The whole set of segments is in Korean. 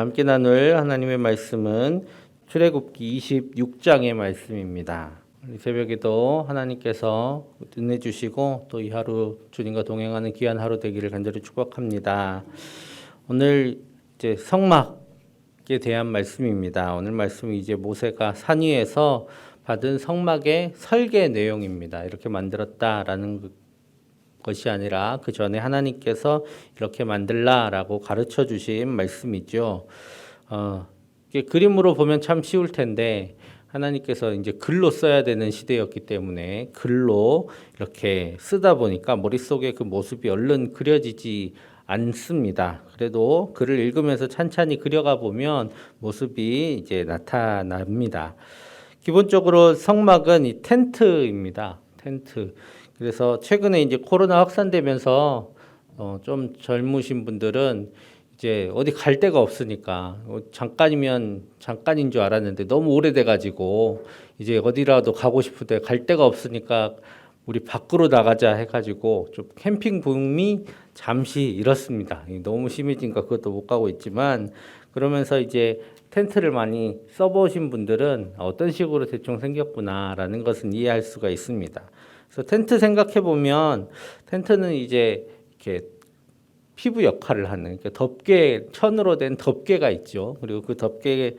함께 나눌 하나님의 말씀은 출애굽기 26장의 말씀입니다. 새벽에도 하나님께서 은혜 주시고 또 이 하루 주님과 동행하는 귀한 하루 되기를 간절히 축복합니다. 오늘 이제 성막에 대한 말씀입니다. 오늘 말씀은 이제 모세가 산 위에서 받은 성막의 설계 내용입니다. 이렇게 만들었다라는 그 것이 아니라 그 전에 하나님께서 이렇게 만들라라고 가르쳐 주신 말씀이죠. 어, 그림으로 보면 참 쉬울 텐데 하나님께서 이제 글로 써야 되는 시대였기 때문에 글로 이렇게 쓰다 보니까 머릿속에 그 모습이 얼른 그려지지 않습니다. 그래도 글을 읽으면서 찬찬히 그려가 보면 모습이 이제 나타납니다. 기본적으로 성막은 이 텐트입니다. 텐트. 그래서 최근에 이제 코로나 확산되면서 어, 좀 젊으신 분들은 이제 어디 갈 데가 없으니까 어, 잠깐이면 잠깐인 줄 알았는데 너무 오래돼 가지고 이제 어디라도 가고 싶은데 갈 데가 없으니까 우리 밖으로 나가자 해가지고 좀 캠핑 붐이 잠시 일었습니다. 너무 심해진가 그것도 못 가고 있지만 그러면서 이제 텐트를 많이 써보신 분들은 어떤 식으로 대충 생겼구나라는 것은 이해할 수가 있습니다. 그래서 텐트 생각해 보면 텐트는 이제 이렇게 피부 역할을 하는 그러니까 덮개 천으로 된 덮개가 있죠. 그리고 그 덮개를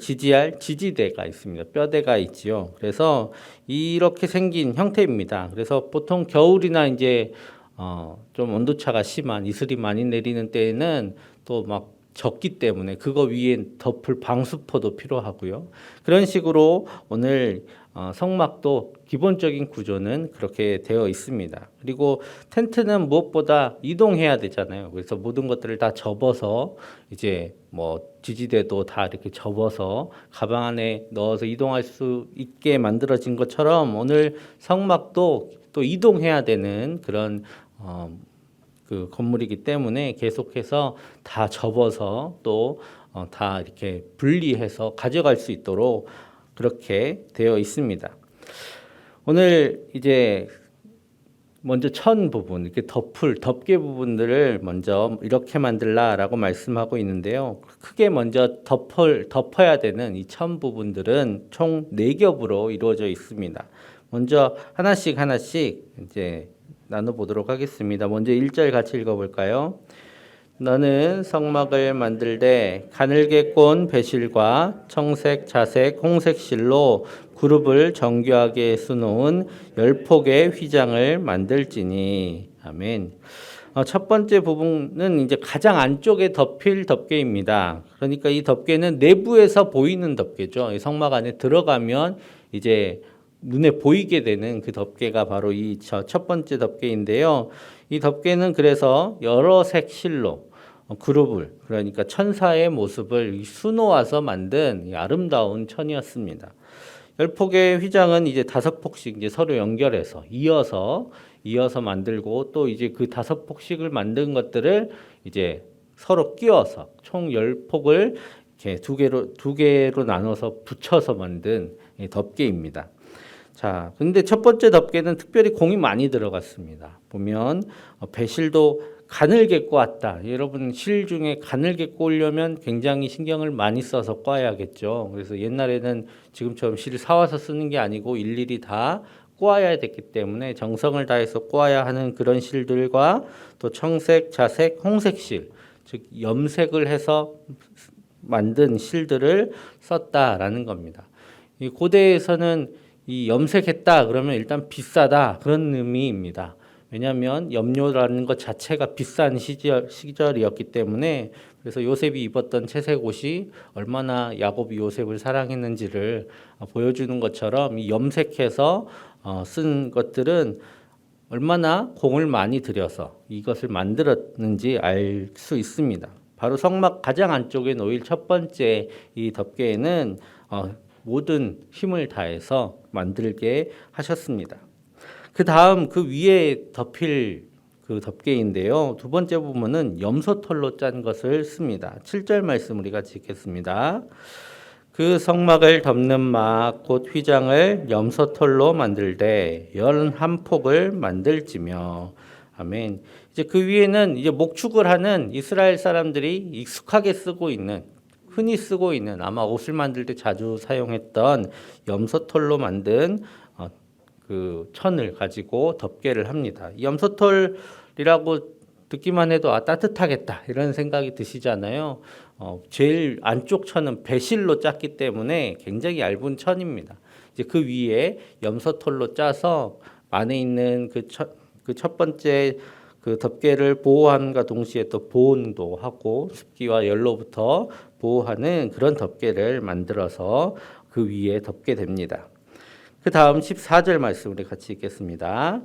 지지할 지지대가 있습니다. 뼈대가 있지요. 그래서 이렇게 생긴 형태입니다. 그래서 보통 겨울이나 이제 어, 좀 온도차가 심한 이슬이 많이 내리는 때에는 또막 젖기 때문에 그거 위에 덮을 방수포도 필요하고요. 그런 식으로 오늘 어, 성막도 기본적인 구조는 그렇게 되어 있습니다. 그리고 텐트는 무엇보다 이동해야 되잖아요. 그래서 모든 것들을 다 접어서 이제 뭐 지지대도 다 이렇게 접어서 가방 안에 넣어서 이동할 수 있게 만들어진 것처럼 오늘 성막도 또 이동해야 되는 그런 어, 그 건물이기 때문에 계속해서 다 접어서 또 어, 다 이렇게 분리해서 가져갈 수 있도록 그렇게 되어 있습니다. 오늘 이제 먼저 천 부분, 이렇게 덮을, 덮개 부분들을 먼저 이렇게 만들라라고 말씀하고 있는데요. 크게 먼저 덮을, 덮어야 되는 이 천 부분들은 총네 겹으로 이루어져 있습니다. 먼저 하나씩 하나씩 이제 나눠보도록 하겠습니다. 먼저 1절 같이 읽어볼까요? 너는 성막을 만들되 가늘게 꼰 배실과 청색, 자색, 홍색 실로 그룹을 정교하게 수놓은 열 폭의 휘장을 만들지니 아멘. 어, 첫 번째 부분은 이제 가장 안쪽에 덮일 덮개입니다. 그러니까 이 덮개는 내부에서 보이는 덮개죠. 이 성막 안에 들어가면 이제 눈에 보이게 되는 그 덮개가 바로 이 첫 번째 덮개인데요. 이 덮개는 그래서 여러 색 실로 어, 그룹을 그러니까 천사의 모습을 수놓아서 만든 아름다운 천이었습니다. 열 폭의 휘장은 이제 다섯 폭씩 이제 서로 연결해서 이어서 이어서 만들고 또 이제 그 다섯 폭씩을 만든 것들을 이제 서로 끼워서 총 열 폭을 이렇게 두 개로 두 개로 나눠서 붙여서 만든 덮개입니다. 자, 근데 첫 번째 덮개는 특별히 공이 많이 들어갔습니다. 보면 어, 배실도 가늘게 꼬았다. 여러분 실 중에 가늘게 꼬려면 굉장히 신경을 많이 써서 꼬아야겠죠. 그래서 옛날에는 지금처럼 실 사와서 쓰는 게 아니고 일일이 다 꼬아야 됐기 때문에 정성을 다해서 꼬아야 하는 그런 실들과 또 청색, 자색, 홍색 실, 즉 염색을 해서 만든 실들을 썼다라는 겁니다. 이 고대에서는 이 염색했다 그러면 일단 비싸다 그런 의미입니다. 왜냐하면 염료라는 것 자체가 비싼 시절, 시절이었기 때문에 그래서 요셉이 입었던 채색 옷이 얼마나 야곱이 요셉을 사랑했는지를 보여주는 것처럼 이 염색해서 어, 쓴 것들은 얼마나 공을 많이 들여서 이것을 만들었는지 알 수 있습니다. 바로 성막 가장 안쪽에 놓일 첫 번째 이 덮개에는 어, 모든 힘을 다해서 만들게 하셨습니다. 그 다음 그 위에 덮일 그 덮개인데요. 두 번째 부분은 염소털로 짠 것을 씁니다. 7절 말씀 우리가 읽겠습니다. 그 성막을 덮는 막 곧 휘장을 염소털로 만들되 열 한 폭을 만들지며 아멘. 이제 그 위에는 이제 목축을 하는 이스라엘 사람들이 익숙하게 쓰고 있는 흔히 쓰고 있는 아마 옷을 만들 때 자주 사용했던 염소털로 만든 어, 그 천을 가지고 덮개를 합니다. 이 염소털이라고 듣기만 해도 아 따뜻하겠다 이런 생각이 드시잖아요. 어, 제일 안쪽 천은 배실로 짰기 때문에 굉장히 얇은 천입니다. 이제 그 위에 염소털로 짜서 안에 있는 그첫 번째 그 덮개를 보호함과 동시에 또 보온도 하고 습기와 열로부터 보호하는 그런 덮개를 만들어서 그 위에 덮게 됩니다. 그 다음 14절 말씀 우리 같이 읽겠습니다.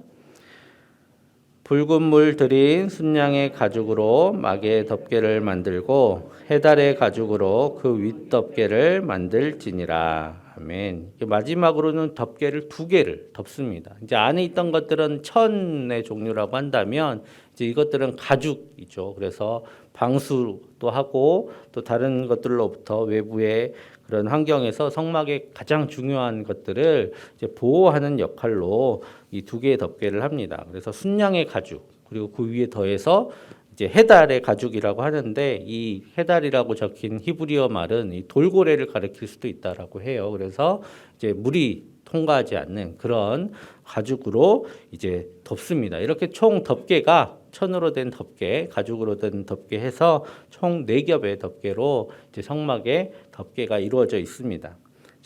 붉은 물 들인 순양의 가죽으로 막의 덮개를 만들고 해달의 가죽으로 그 윗덮개를 만들지니라. 아멘. 마지막으로는 덮개를 두 개를 덮습니다. 이제 안에 있던 것들은 천의 종류라고 한다면 이제 이것들은 가죽이죠. 그래서 방수도 하고 또 다른 것들로부터 외부의 그런 환경에서 성막의 가장 중요한 것들을 이제 보호하는 역할로 이 두 개의 덮개를 합니다. 그래서 순양의 가죽 그리고 그 위에 더해서 이제 해달의 가죽이라고 하는데 이 해달이라고 적힌 히브리어 말은 이 돌고래를 가리킬 수도 있다라고 해요. 그래서 이제 물이 통과하지 않는 그런 가죽으로 이제 덮습니다. 이렇게 총 덮개가 천으로 된 덮개, 가죽으로 된 덮개 해서 총 네 겹의 덮개로 이제 성막의 덮개가 이루어져 있습니다.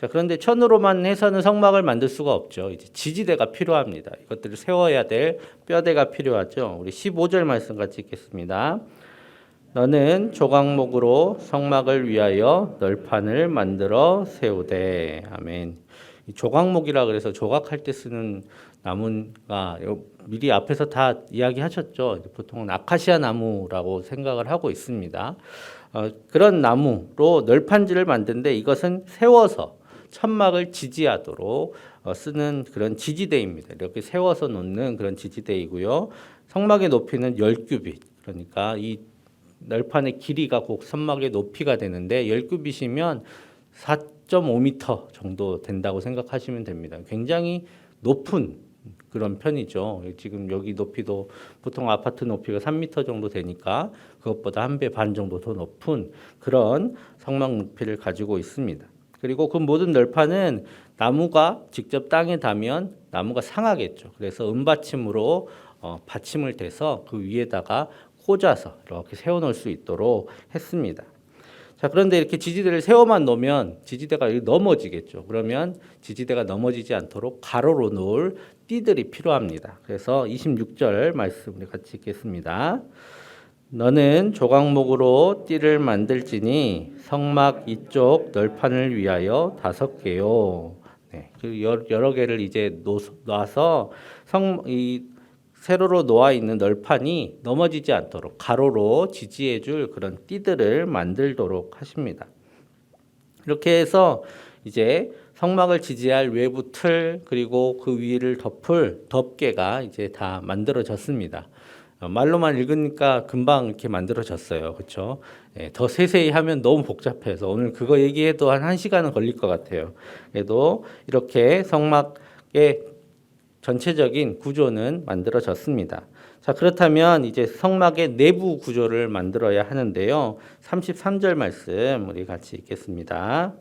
자, 그런데 천으로만 해서는 성막을 만들 수가 없죠. 이제 지지대가 필요합니다. 이것들을 세워야 될 뼈대가 필요하죠. 우리 15절 말씀 같이 읽겠습니다. 너는 조각목으로 성막을 위하여 널판을 만들어 세우되 아멘. 이 조각목이라 그래서 조각할 때 쓰는 나무가 미리 앞에서 다 이야기하셨죠. 보통은 아카시아 나무라고 생각을 하고 있습니다. 어, 그런 나무로 널판지를 만드는데 이것은 세워서 천막을 지지하도록 어, 쓰는 그런 지지대입니다. 이렇게 세워서 놓는 그런 지지대이고요. 성막의 높이는 10규빗. 그러니까 이 널판의 길이가 곧 선막의 높이가 되는데 10규빗이면 4.5m 정도 된다고 생각하시면 됩니다. 굉장히 높은 그런 편이죠. 지금 여기 높이도 보통 아파트 높이가 3m 정도 되니까 그것보다 한 배 반 정도 더 높은 그런 성막 높이를 가지고 있습니다. 그리고 그 모든 널판은 나무가 직접 땅에 닿으면 나무가 상하겠죠. 그래서 은받침으로 어, 받침을 대서 그 위에다가 꽂아서 이렇게 세워놓을 수 있도록 했습니다. 자, 그런데 이렇게 지지대를 세워만 놓으면 지지대가 넘어지겠죠. 그러면 지지대가 넘어지지 않도록 가로로 놓을 띠들이 필요합니다. 그래서 26절 말씀 을 같이 읽겠습니다. 너는 조각목으로 띠를 만들지니 성막 이쪽 널판을 위하여 다섯 개요. 네, 그 여러 개를 이제 놔서 성 이 세로로 놓아 있는 널판이 넘어지지 않도록 가로로 지지해 줄 그런 띠들을 만들도록 하십니다. 이렇게 해서 이제 성막을 지지할 외부 틀 그리고 그 위를 덮을 덮개가 이제 다 만들어졌습니다. 어, 말로만 읽으니까 금방 이렇게 만들어졌어요. 그렇죠? 예, 더 세세히 하면 너무 복잡해서 오늘 그거 얘기해도 한 1시간은 걸릴 것 같아요. 그래도 이렇게 성막의 전체적인 구조는 만들어졌습니다. 자, 그렇다면 이제 성막의 내부 구조를 만들어야 하는데요. 33절 말씀 우리 같이 읽겠습니다.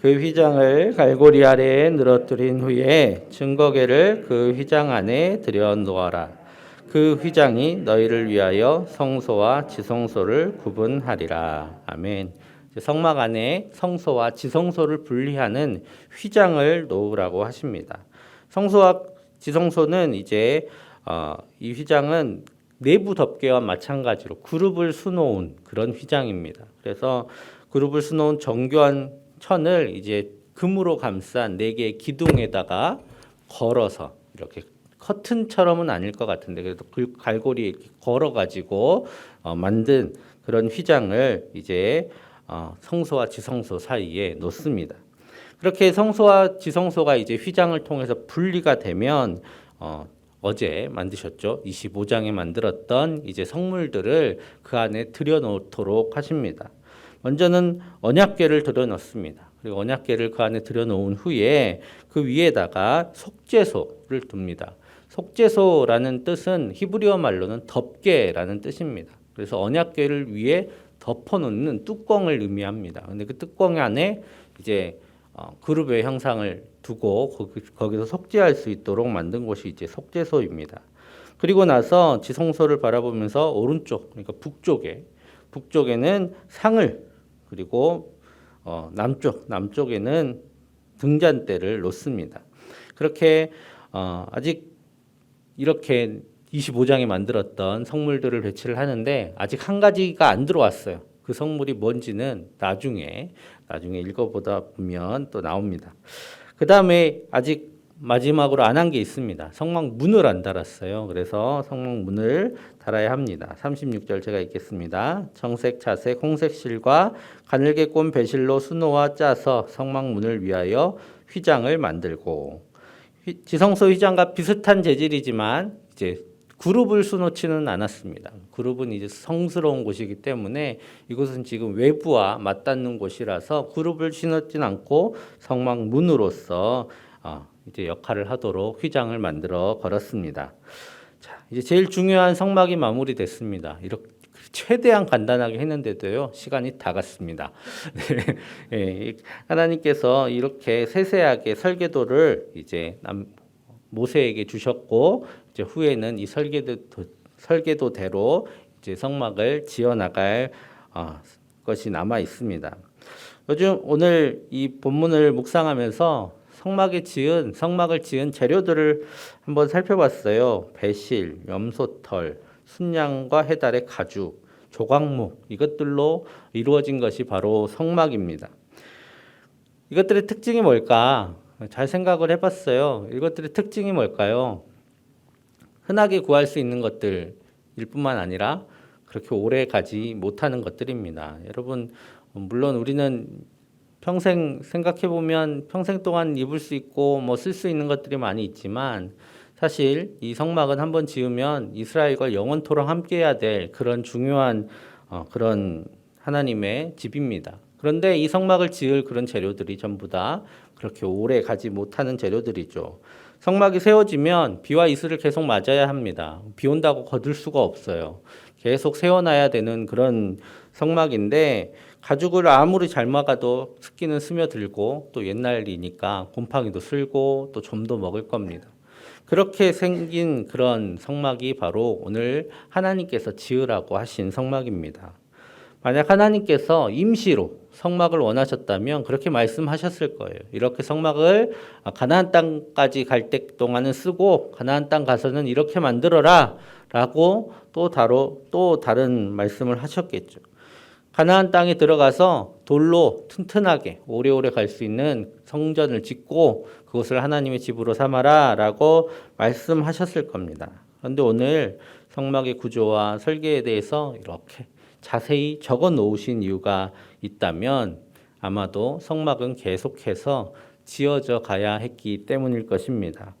그 휘장을 갈고리 아래에 늘어뜨린 후에 증거계를 그 휘장 안에 들여 놓아라. 그 휘장이 너희를 위하여 성소와 지성소를 구분하리라. 아멘. 성막 안에 성소와 지성소를 분리하는 휘장을 놓으라고 하십니다. 성소와 지성소는 이제 어, 이 휘장은 내부 덮개와 마찬가지로 그룹을 수놓은 그런 휘장입니다. 그래서 그룹을 수놓은 정교한 천을 이제 금으로 감싼 네 개의 기둥에다가 걸어서 이렇게 커튼처럼은 아닐 것 같은데 그래도 그 갈고리 이렇게 걸어 가지고 어, 만든 그런 휘장을 이제 어, 성소와 지성소 사이에 놓습니다. 그렇게 성소와 지성소가 이제 휘장을 통해서 분리가 되면 어, 어제 만드셨죠? 25장에 만들었던 이제 성물들을 그 안에 들여놓도록 하십니다. 먼저는 언약궤를 들여놓습니다. 그리고 언약궤를 그 안에 들여놓은 후에 그 위에다가 속죄소를 둡니다. 속죄소라는 뜻은 히브리어 말로는 덮개라는 뜻입니다. 그래서 언약궤를 위에 덮어놓는 뚜껑을 의미합니다. 근데 그 뚜껑 안에 이제 어, 그룹의 형상을 두고 거기, 거기 서 속죄할 수 있도록 만든 곳이 이제 속죄소입니다. 그리고 나서 지성소를 바라보면서 오른쪽, 그러니까 북쪽에 북쪽에는 상을 그리고 어, 남쪽 남쪽에는 등잔대를 놓습니다. 그렇게 어, 아직 이렇게 25장에 만들었던 성물들을 배치를 하는데 아직 한 가지가 안 들어왔어요. 그 성물이 뭔지는 나중에 나중에 읽어보다 보면 또 나옵니다. 그 다음에 아직 마지막으로 안 한 게 있습니다. 성막 문을 안 달았어요. 그래서 성막 문을 달아야 합니다. 36절 제가 읽겠습니다. 청색, 차색, 홍색 실과 가늘게 꼰 배실로 수노와 짜서 성막 문을 위하여 휘장을 만들고 휘- 지성소 휘장과 비슷한 재질이지만 이제 그룹을 수놓지는 않았습니다. 그룹은 이제 성스러운 곳이기 때문에 이곳은 지금 외부와 맞닿는 곳이라서 그룹을 신었진 않고 성막 문으로서 어, 이제 역할을 하도록 휘장을 만들어 걸었습니다. 자, 이제 제일 중요한 성막이 마무리됐습니다. 이렇게 최대한 간단하게 했는데도요 시간이 다 갔습니다. 네, 예, 하나님께서 이렇게 세세하게 설계도를 이제 남, 모세에게 주셨고 이제 후에는 이 설계도 설계도대로 이제 성막을 지어 나갈 어, 것이 남아 있습니다. 요즘 오늘 이 본문을 묵상하면서 성막에 지은 성막을 지은 재료들을 한번 살펴봤어요. 배실, 염소털, 순양과 해달의 가죽, 조각목 이것들로 이루어진 것이 바로 성막입니다. 이것들의 특징이 뭘까? 잘 생각을 해봤어요. 이것들의 특징이 뭘까요? 흔하게 구할 수 있는 것들일 뿐만 아니라 그렇게 오래 가지 못하는 것들입니다. 여러분, 물론 우리는 평생 생각해 보면 평생 동안 입을 수 있고 뭐 쓸 수 있는 것들이 많이 있지만 사실 이 성막은 한번 지으면 이스라엘과 영원토록 함께해야 될 그런 중요한 어, 그런 하나님의 집입니다. 그런데 이 성막을 지을 그런 재료들이 전부 다 그렇게 오래 가지 못하는 재료들이죠. 성막이 세워지면 비와 이슬을 계속 맞아야 합니다. 비 온다고 거둘 수가 없어요. 계속 세워놔야 되는 그런 성막인데 가죽을 아무리 잘 막아도 습기는 스며들고 또 옛날이니까 곰팡이도 쓸고 또 좀도 먹을 겁니다. 그렇게 생긴 그런 성막이 바로 오늘 하나님께서 지으라고 하신 성막입니다. 만약 하나님께서 임시로 성막을 원하셨다면 그렇게 말씀하셨을 거예요. 이렇게 성막을 가나안 땅까지 갈 때 동안은 쓰고 가나안 땅 가서는 이렇게 만들어라라고 또 다로 또 다른 말씀을 하셨겠죠. 가나안 땅에 들어가서 돌로 튼튼하게 오래오래 갈 수 있는 성전을 짓고 그것을 하나님의 집으로 삼아라라고 말씀하셨을 겁니다. 그런데 오늘 성막의 구조와 설계에 대해서 이렇게 자세히 적어 놓으신 이유가 있다면 아마도 성막은 계속해서 지어져 가야 했기 때문일 것입니다.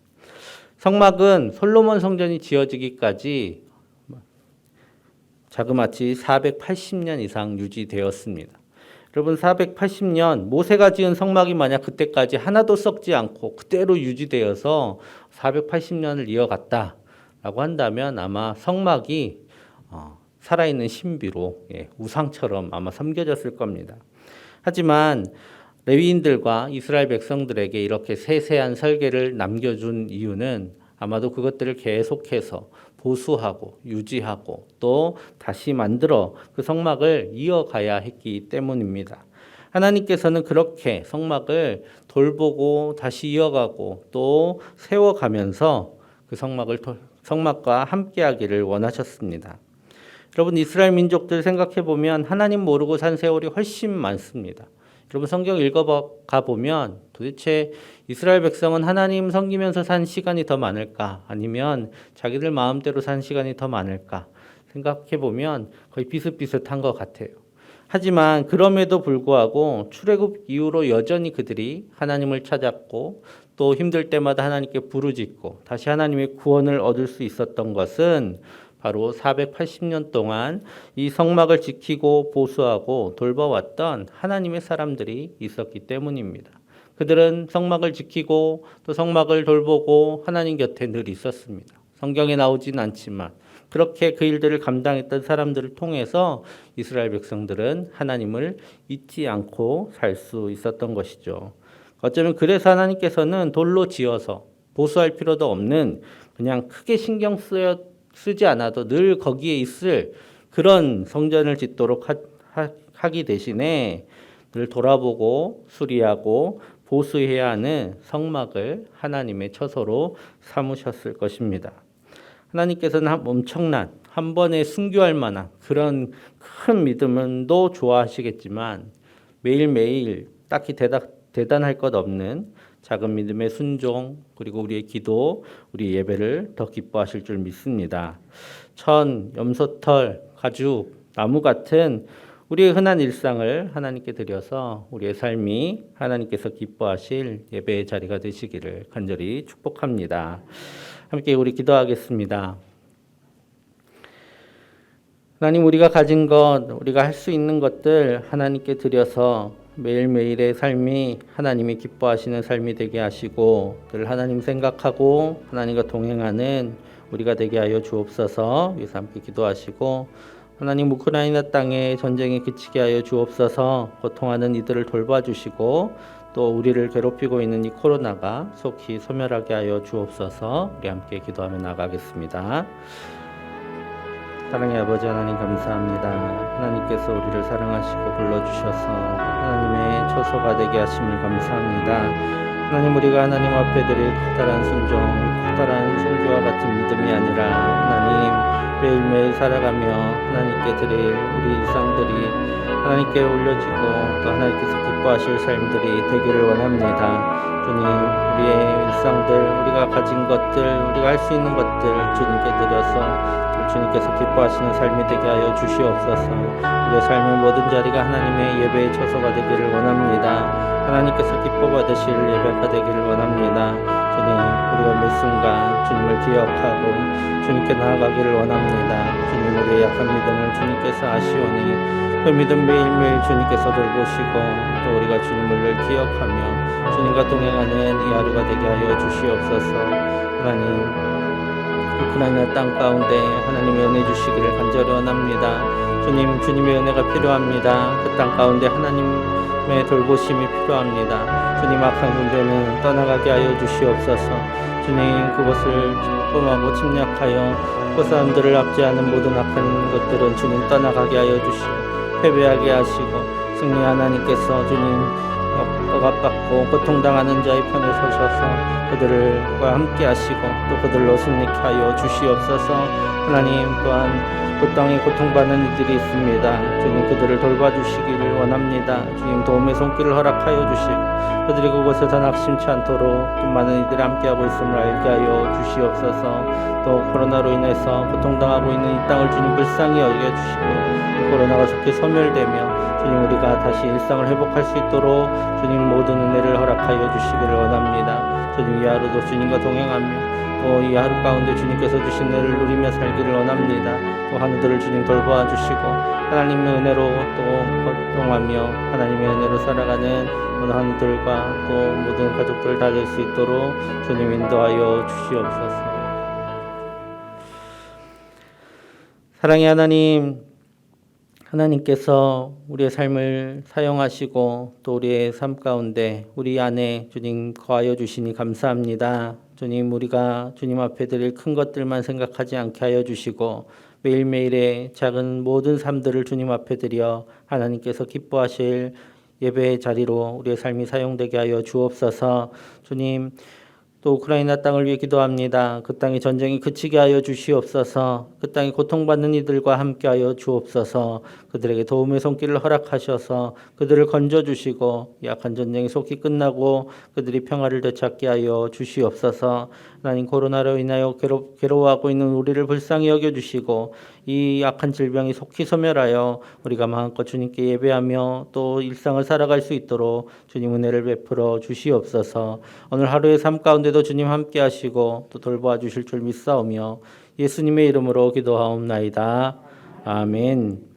성막은 솔로몬 성전이 지어지기까지 자그마치 480년 이상 유지되었습니다. 여러분 480년 모세가 지은 성막이 만약 그때까지 하나도 썩지 않고 그대로 유지되어서 480년을 이어갔다라고 한다면 아마 성막이 어, 살아있는 신비로 예, 우상처럼 아마 섬겨졌을 겁니다. 하지만 레위인들과 이스라엘 백성들에게 이렇게 세세한 설계를 남겨준 이유는 아마도 그것들을 계속해서 보수하고 유지하고 또 다시 만들어 그 성막을 이어가야 했기 때문입니다. 하나님께서는 그렇게 성막을 돌보고 다시 이어가고 또 세워가면서 그 성막을 성막과 함께하기를 원하셨습니다. 여러분 이스라엘 민족들 생각해 보면 하나님 모르고 산 세월이 훨씬 많습니다. 여러분 성경 읽어가 보면 도대체 이스라엘 백성은 하나님 섬기면서 산 시간이 더 많을까? 아니면 자기들 마음대로 산 시간이 더 많을까? 생각해 보면 거의 비슷비슷한 것 같아요. 하지만 그럼에도 불구하고 출애굽 이후로 여전히 그들이 하나님을 찾았고 또 힘들 때마다 하나님께 부르짖고 다시 하나님의 구원을 얻을 수 있었던 것은 바로 480년 동안 이 성막을 지키고 보수하고 돌봐왔던 하나님의 사람들이 있었기 때문입니다. 그들은 성막을 지키고 또 성막을 돌보고 하나님 곁에 늘 있었습니다. 성경에 나오진 않지만 그렇게 그 일들을 감당했던 사람들을 통해서 이스라엘 백성들은 하나님을 잊지 않고 살 수 있었던 것이죠. 어쩌면 그래서 하나님께서는 돌로 지어서 보수할 필요도 없는 그냥 크게 신경 쓰여 쓰지 않아도 늘 거기에 있을 그런 성전을 짓도록 하, 하, 하기 대신에 늘 돌아보고 수리하고 보수해야 하는 성막을 하나님의 처소로 삼으셨을 것입니다. 하나님께서는 한- 엄청난 한 번에 순교할 만한 그런 큰 믿음도 좋아하시겠지만 매일매일 딱히 대단, 대단할 것 없는 작은 믿음의 순종 그리고 우리의 기도, 우리 예배를 더 기뻐하실 줄 믿습니다. 천, 염소털, 가죽, 나무 같은 우리의 흔한 일상을 하나님께 드려서 우리의 삶이 하나님께서 기뻐하실 예배의 자리가 되시기를 간절히 축복합니다. 함께 우리 기도하겠습니다. 하나님 우리가 가진 것, 우리가 할 수 있는 것들 하나님께 드려서 매일매일의 삶이 하나님이 기뻐하시는 삶이 되게 하시고 늘 하나님 생각하고 하나님과 동행하는 우리가 되게 하여 주옵소서. 위해서 함께 기도하시고 하나님 우크라이나 땅에 전쟁이 그치게 하여 주옵소서. 고통하는 이들을 돌봐주시고 또 우리를 괴롭히고 있는 이 코로나가 속히 소멸하게 하여 주옵소서. 우리 함께 기도하며 나가겠습니다. 사랑의 아버지 하나님 감사합니다. 하나님께서 우리를 사랑하시고 불러주셔서 하나님의 처소가 되게 하심을 감사합니다. 하나님 우리가 하나님 앞에 드릴 커다란 순종, 커다란 순교와 같은 믿음이 아니라 하나님 매일매일 살아가며 하나님께 드릴 우리 일상들이 하나님께 올려지고 또 하나님께서 기뻐하실 삶들이 되기를 원합니다. 주님 우리의 일상들 우리가 가진 것들 우리가 할 수 있는 것들 주님께 드려서 주님께서 기뻐하시는 삶이 되게 하여 주시옵소서. 우리의 삶의 모든 자리가 하나님의 예배의 처소가 되기를 원합니다. 하나님께서 기뻐 받으실 예배가 되기를 원합니다. 우리가 매 순간 주님을 기억하고 주님께 나아가기를 원합니다. 주님, 우리의 약한 믿음을 주님께서 아시오니 그 믿음 매일매일 주님께서 돌보시고 또 우리가 주님을 늘 기억하며 주님과 동행하는 이 하루가 되게 하여 주시옵소서. 하나님, 우크라이나 땅 가운데 하나님의 은혜 주시기를 간절히 원합니다. 주님, 주님의 은혜가 필요합니다. 그 땅 가운데 하나님 의 돌보심이 필요합니다. 주님, 악한 군대는 떠나가게 하여 주시옵소서. 주님, 그것을 쁨하고 침략하여 그 사람들을 압제하는 모든 악한 것들은 주님 떠나가게 하여 주시고 패배하게 하시고 승리 하나님께서 주님 억압받고 고통당하는 자의 편에 서셔서 그들과 함께 하시고 또 그들로 승리케 하여 주시옵소서. 하나님 또한 그 땅에 고통받는 이들이 있습니다. 주님 그들을 돌봐주시기를 원합니다. 주님 도움의 손길을 허락하여 주시고 그들이 그곳에서 낙심치 않도록 또 많은 이들이 함께하고 있음을 알게 하여 주시옵소서. 또 코로나로 인해서 고통당하고 있는 이 땅을 주님 불쌍히 여겨주시고 코로나가 속히 소멸되며 주님 우리가 다시 일상을 회복할 수 있도록 주님 모든 은혜를 허락하여 주시기를 원합니다. 주님 이 하루도 주님과 동행하며 또 이 하루 가운데 주님께서 주신 은혜를 누리며 살기를 원합니다. 또 하늘들을 주님 돌보아 주시고 하나님의 은혜로 또 활동하며 하나님의 은혜로 살아가는 모든 하늘들과 또 모든 가족들 다 될 수 있도록 주님 인도하여 주시옵소서. 사랑의 하나님, 하나님께서 우리의 삶을 사용하시고 또 우리의 삶 가운데 우리 안에 주님 거하여 주시니 감사합니다. 주님 우리가 주님 앞에 드릴 큰 것들만 생각하지 않게 하여 주시고 매일매일의 작은 모든 삶들을 주님 앞에 드려 하나님께서 기뻐하실 예배의 자리로 우리의 삶이 사용되게 하여 주옵소서. 주님 또 우크라이나 땅을 위해 기도합니다. 그 땅의 전쟁이 그치게 하여 주시옵소서. 그 땅에 고통받는 이들과 함께하여 주옵소서. 그들에게 도움의 손길을 허락하셔서 그들을 건져 주시고 약한 전쟁이 속히 끝나고 그들이 평화를 되찾게 하여 주시옵소서. 하나님 코로나로 인하여 괴로, 괴로워하고 있는 우리를 불쌍히 여겨 주시고 이 약한 질병이 속히 소멸하여 우리가 마음껏 주님께 예배하며 또 일상을 살아갈 수 있도록 주님 은혜를 베풀어 주시옵소서. 오늘 하루의 삶 가운데도 주님 함께 하시고 또 돌보아 주실 줄 믿사오며 예수님의 이름으로 기도하옵나이다. 아멘.